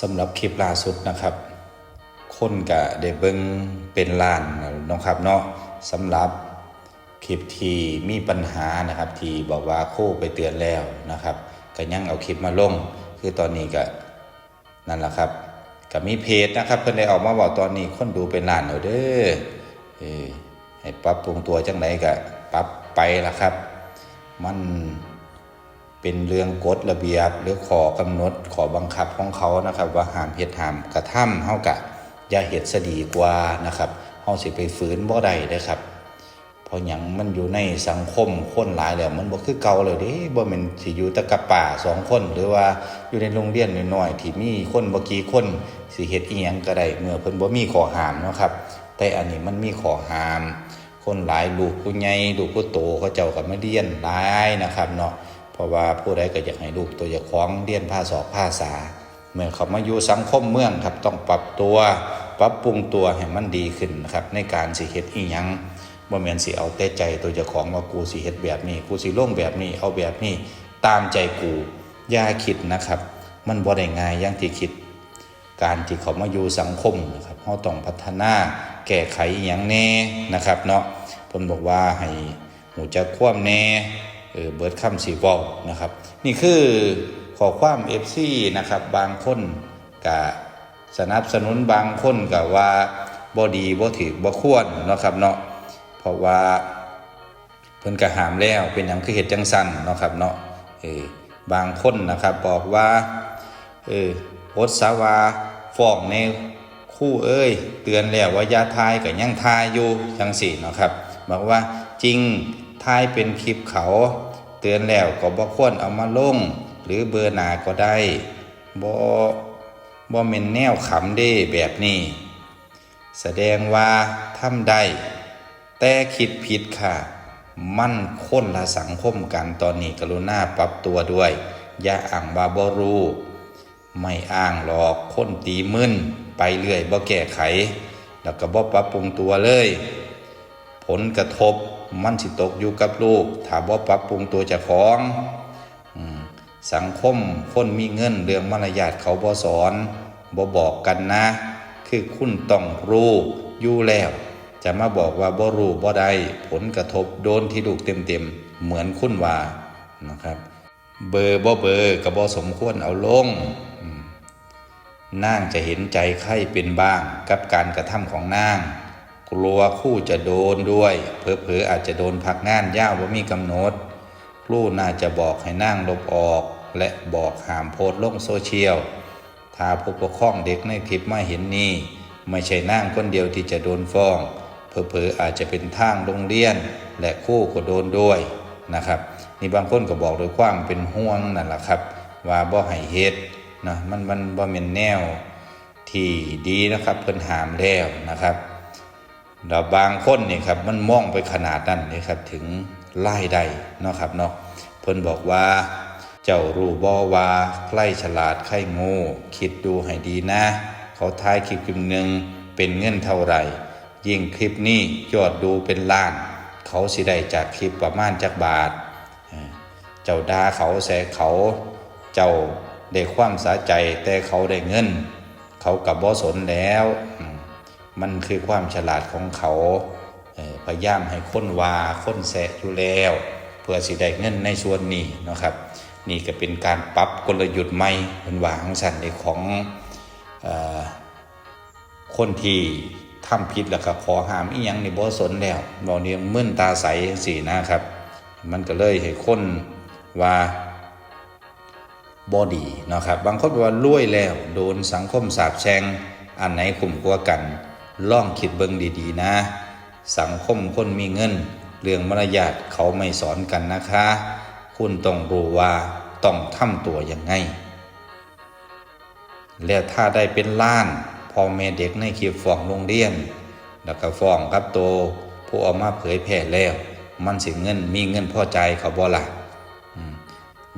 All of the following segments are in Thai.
สำหรับคลิปล่าสุดนะครับ คนกะได้เบิงเป็นล้านนะครับเนาะสำหรับคลิปที่มีปัญหานะครับ ที่บอกว่าโคไปเตือนแล้วนะครับก็ยังเอาคลิปมาลง คือตอนนี้ก็นั่นแหละครับก็มีเพจนะครับเพิ่นได้ออกมาบอกตอนนี้คนดูเป็นล้านเอาเด้อเออให้ปรับปรุงตัวจังไดก็ปรับไปละครับ มัน เป็นเรื่องกฎระเบียบ หรือขอกำหนดขอบังคับของเขานะครับ ว่าห้ามเฮ็ดห้ามกระทำเฮากะอย่าเฮ็ดซะดีกว่านะครับเฮาสิไปฝืนบ่ได้เด้ครับเพราะหยังมันอยู่ในสังคมคนหลายแล้วมันบ่คือเก่าเลยเด้บ่แม่นสิอยู่ต่กับป่าสองคน หรือว่าอยู่ในโรงเรียนน้อยๆที่มีคนบ่กี่คนสิเฮ็ดอีหยังก็ได้เมื่อเพิ่นบ่มีข้อห้ามเนาะครับ แต่อันนี้มันมีข้อห้าม คนหลายลูกผู้ใหญ่ลูกผู้โตเขาเจ้าก็มาเรียนหลายนะครับเนาะ เพราะว่าผู้ใดก็อยากให้ลูกตัวเจ้าของเรียนภาษาภาษาเมื่อเขามาอยู่สังคมเมืองครับต้องปรับตัวปรับปรุงตัวให้มันดีขึ้นนะครับในการสิเฮ็ดอีหยังบ่แม่นสิเอาแต่ใจตัวเจ้าของว่ากูสิเฮ็ดแบบนี้กูสิลงแบบนี้เอาแบบนี้ตามใจกูอย่าคิดนะครับ มันบ่ได้ง่ายอย่างที่คิด การที่เขามาอยู่สังคมนะครับเราต้องพัฒนาแก้ไขอหย่างแน่นะครับเนาะเพิ่นบอกว่าให้หูจักความแน่ เออเบิดคำสีว้านะครับ นี่คือขอความ FC นะครับ บางคนกะสนับสนุนบางคนกะว่าบ่ดีบ่ถือบ่ควรนะครับเนาะเพราะว่าเพิ่นก็หามแล้วเป็นหยังคือเฮ็ดจังซั่นนะครับเนาะเออบางคนนะครับบอกว่าเออโพสาวาฟ้องในคู่เอ้ย เตือนแล้วว่ายาทายก็ยังทายอยู่จังสี่นะครับบอกว่าจริงทายเป็นคลิปเขา ตือนแล้วก็บ่ควรเอามาลง หรือเบอร์หนาก็ได้บ่บ่แม่นแนวขำเด้แบบนี้ แสดงว่าทำได้แต่คิดผิดค่ะ มั่นค้นละสังคมกันตอนนี้กรุณาปรับตัวด้วย อย่าอ่างบาบรูไม่อ้างหลอกค้นตีมึนไปเรื่อยบ่แก้ไข แล้วก็บ่ปรับปรุงตัวเลย ผลกระทบมันสิตกอยู่กับลูกถ้าบ่ปรับปรุงตัวจะของสังคมคนมีเงินเรื่องมารยาทเขาบ่สอนบ่บอกกันนะ คือคุณต้องรู้อยู่แล้ว จะมาบอกว่าบ่รู้บ่ได้ผลกระทบโดนที่ลูกเต็มๆเหมือนคุณว่านะครับเบอร์บ่เบอร์ก็บ่สมควรเอาลงนางจะเห็นใจใครเป็นบ้างกับการกระทำของนาง กลัวคู่จะโดนด้วย เผลอๆอาจจะโดนพักงานยาวว่ามีกำหนดครูน่าจะบอกให้นั่งลบออก และบอกห้ามโพสลงโซเชียลถ้าผู้ปกครองเด็กในคลิปมาเห็นนี่ ไม่ใช่นั่งคนเดียวที่จะโดนฟ้องเผลอๆอาจจะเป็นทางโรงเรียน และคู่ก็โดนด้วยนะครับนี่บางคนก็บอกโดยความเป็นห่วงนั่นแหละครับ ว่าบ่ให้เฮ็ดนะมันมันบ่แม่นแนวที่ดีนะครับเพิ่นหามแล้วนะครับ แล้วบางคนนี่ครับมันมองไปขนาดนั้นนี่ครับถึงไล่ได้เนาะครับเนาะเพิ่นบอกว่า เจ้ารู้บ่ว่าใครฉลาดใครโง่คิดดูให้ดีนะ เขาทายคลิปคลิปหนึ่งเป็นเงินเท่าไหร่ ยิ่งคลิปนี้ยอดดูเป็นล้าน เขาสิได้จากคลิปประมาณจักบาท เจ้าดาเขาแสเขาเจ้าได้ความสาใจแต่เขาได้เงิน เขากับบ่สนแล้วอื มันคือความฉลาดของเขาพยายามให้ค้นว่าค้นแสะอยู่แล้ว เพื่อสิได้เงินในส่วนนี้นะครับ นี่ก็เป็นการปรับกลยุทธ์ใหม่เป็นวางสันในของอคนที่ทำผิดแล้วก็ขอหามอีหยังในบ่สนแล้วบอเนี่ยมึนตาใสสีนะครับ มันก็เลยให้คนว่าบอดีนะครับ บางคนบอกว่ารวยแล้ว โดนสังคมสาปแช่งอันไหนคุ้มกว่ากัน ล่องคิดเบิ่งดีๆนะ สังคมคนมีเงิน เรื่องมารยาทเขาไม่สอนกันนะคะ คุณต้องรู้ว่าต้องทำตัวยังไง แล้วถ้าได้เป็นล้านพ่อแม่เด็กในคลิปฟ้องโรงเรียน แล้วก็ฟ้องครับโตผู้เอามาเผยแพร่แล้ว มันสิเงินมีเงินพอใจเขาบ่ล่ะ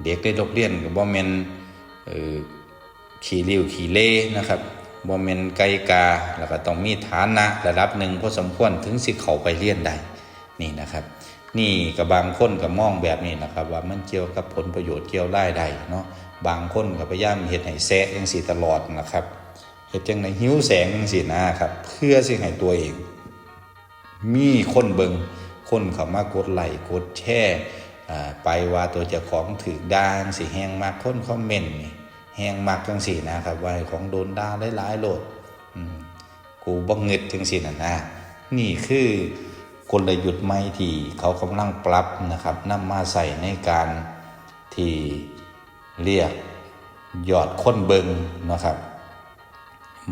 เด็กได้โรงเรียนกับบ่แมนขี่ริ้วขี่เล่นะครับ บ่แม่นไกกา แล้วก็ต้องมีฐานะระดับหนึ่งพอสมควรถึงสิเข้าไปเรียนได้นี่นะครับ นี่กับบางคนก็มองแบบนี้นะครับ ว่ามันเกี่ยวกับผลประโยชน์เกี่ยวรายได้เนาะบางคนก็พยายามเฮ็ดให้แซะจังซี่ตลอดนะครับเฮ็ดจังไดหิวแสงจังซี่นะครับ เพื่อสิให้ตัวเอง มีคนเบิงคนเขามากดไลค์กดแชร์อ่ไปว่าตัวเจ้าของถือด่างสิแหงมากคนคอมเมนต์นี่ แหงมากจังสี่นะครับว่าของโดนด่าหลายๆโหลดกูบ่เงิดจังสี่น่ะนะนี่คือกลยุทธ์ใหม่ที่เขากำลังปรับนะครับนำมาใส่ในการที่เรียกยอดค้นเบิงนะครับ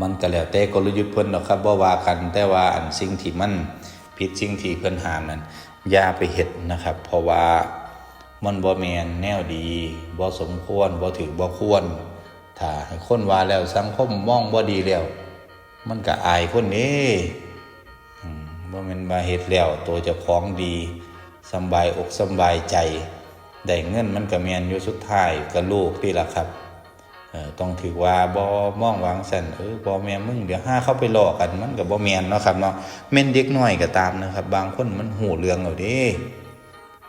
มันก็แล้วแต่กลยุทธ์เพิ่นเนาะครับบ่ว่ากันแต่ว่าอันสิ่งที่มันผิดสิ่งที่เพิ่นหามนั้นอย่าไปเฮ็ดนะครับ เพราะว่ามันบ่แมนแนวดีบ่สมควรบ่ถึงบ่ควร ถ้าให้คนว่าแล้วสังคมมองบ่ดีแล้ว มันก็อายคนนี้อืมบ่แม่นว่าเฮ็ดแล้วตัวเจ้าของดีสบายอกสบายใจได้เงินมันก็แม่นอยู่สุดท้ายก็ลูกนี่ละครับต้องถือว่าบ่มองวางสันเออบ่แม่นมึงเดี๋ยวห้าเข้าไปหลอกกันมันก็บ่แม่นเนาะครับเนาะแม่นเด็กน้อยก็ตามนะครับ บางคนมันหูเรื่องเอาด้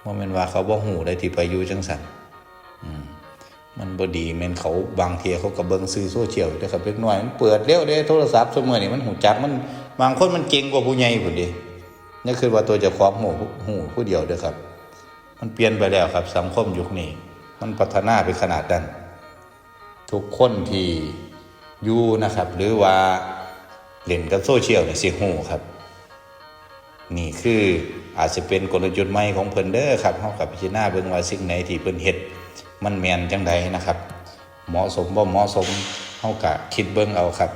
บ่แม่นว่าเขาบ่หูได้ที่ไปอยู่จังซั่น มันบ่ดีแม่นเขาบางเทียเขาก็เบิ่งสื่อโซเชียลเด้อครับเด็กน้อยมันเปิดเร็วเด้โทรศัพท์ซุมื้อนี้มันหูจักมันบางคนมันเก่งกว่าผู้ใหญ่พุ่นเด้นี่คือว่าตัวจ้าของหูหูผู้เดียวเด้อครับ มันเปลี่ยนไปแล้วครับ สังคมยุคนี้ มันพัฒนาไปขนาดนั้นทุกคนที่อยู่นะครับ หรือว่าเล่นกับโซเชียลเนี่ยสิฮู้ครับ นี่คืออาจจะเป็นกลยุทธ์ใหม่ของเพิ่นเด้อครับเฮากับพิจารณาเบิ่งว่าสิ่งไหนที่เพิ่นเฮ็ด มันแมนจังใดนะครับ เหมาะสมบ่เหมาะสมเฮาก็คิดเบิ่งเอาครับ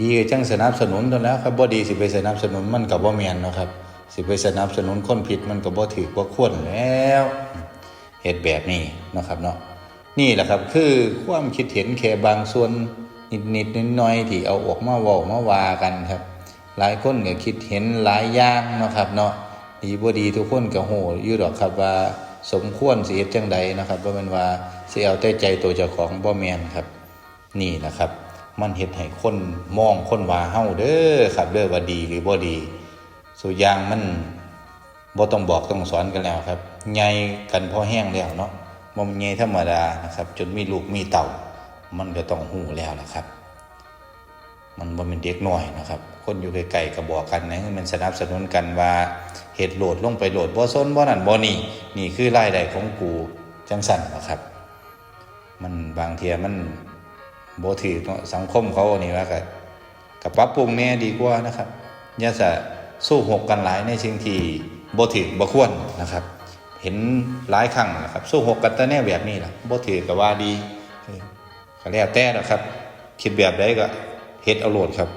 ดีก็จังสนับสนุนตัวแล้วครับบ่ดีสิไปสนับสนุนมันก็บ่แมนเนาะครับ สิไปสนับสนุนคนผิดมันก็บ่ถูกบ่ควรแล้วเฮ็ดแบบนี้เนาะครับเนาะนี่แหละครับคือความคิดเห็นแค่บางส่วนนิดๆน้อยๆที่เอาออกมาเว้ามาว่ากันครับหลายคนก็คิดเห็นหลายอย่างเนาะครับเนาะดีบ่ดีทุกคนก็โหอยู่ดอกครับว่า สมควรสิเฮ็ดจังใดนะครับบ่แม่นว่าสิเอาแต่ใจตัวเจ้าของบ่แม่นครับ นี่นะครับ มันเฮ็ดให้คนมองคนว่าเฮาเด้อครับเด้อว่าดีหรือบ่ดีสุอย่างมันบ่ต้องบอกต้องสอนกันแล้วครับใหญ่กันพอแห้งแล้วเนาะบ่มันใหญ่ธรรมดานะครับ จนมีลูกมีเต่ามันก็ต้องหูแล้วล่ะครับ มันบ่เป็นเด็กน้อยนะครับ คนอยู่ไกลๆก็บอกกันนะให้มันสนับสนุนกันว่าเหตุโหลดลงไปโหลดบ่ซนบ่นั่นบ่นี่นี่คือรายได้ของกูจังสั่นนะครับ มันบางเทียมันบ่ถือสังคมเขานี่ว่าก็ก็ปรับปรุงแน่ดีกว่านะครับอย่าจะสู้หกกันหลายในสิ่งที่บ่ถือบ่ควรนะครับ เห็นหลายครั้งนะครับ สู้หกกันแต่แน่แบบนี้ล่ะบ่ถือก็ว่าดีก็แล้วแต่นะครับ คิดแบบใดก็เฮ็ดเอาโหลดครับ